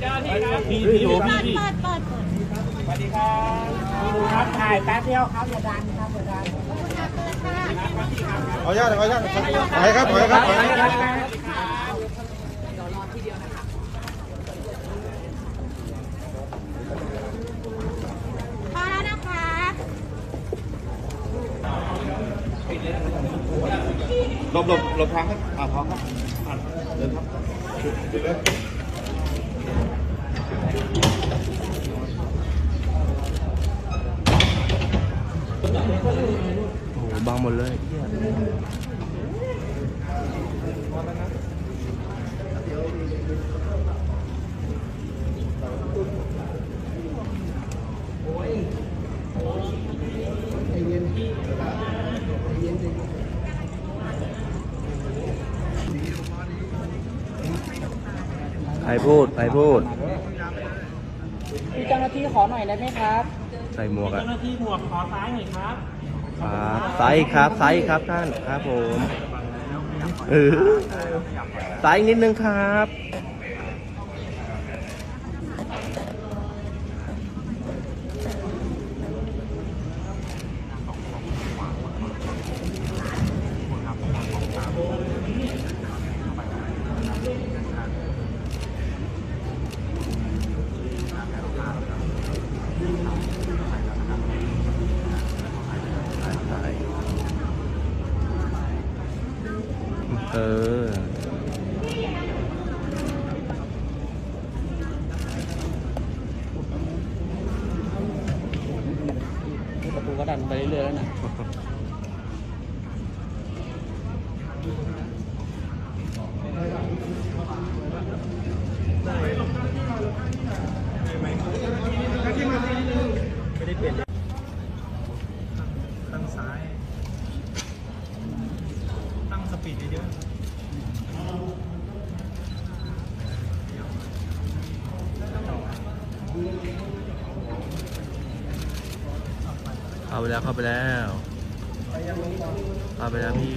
พี่พี่พี่เปิดพี่เปิดเปิดเปิดสวัสดีครับครับถ่ายแป๊บเดียวครับอย่าดันครับอย่าดันขออนุญาตขออนุญาตขอให้ครับขอให้ครับขอให้ครับพอแล้วนะคะหลบหลบหลบทางครับอ่าพร้อมครับอะเดินครับ โอ้บังหมดเลยใครพูดใครพูด พี่เจ้าหน้าที่ขอหน่อยได้ไหมครับใส่หมวกอะเจ้าหน้าที่หมวกขอซ้ายหน่อยครับครับไซส์ครับไซส์ครับท่านครับผมเออไซส์นิดนึงครับ เออ ประตูก็ดันไปเรื่อยๆแล้วนะ เข้าไปแล้วเข้าไปแล้วเข้าไปแล้วพี่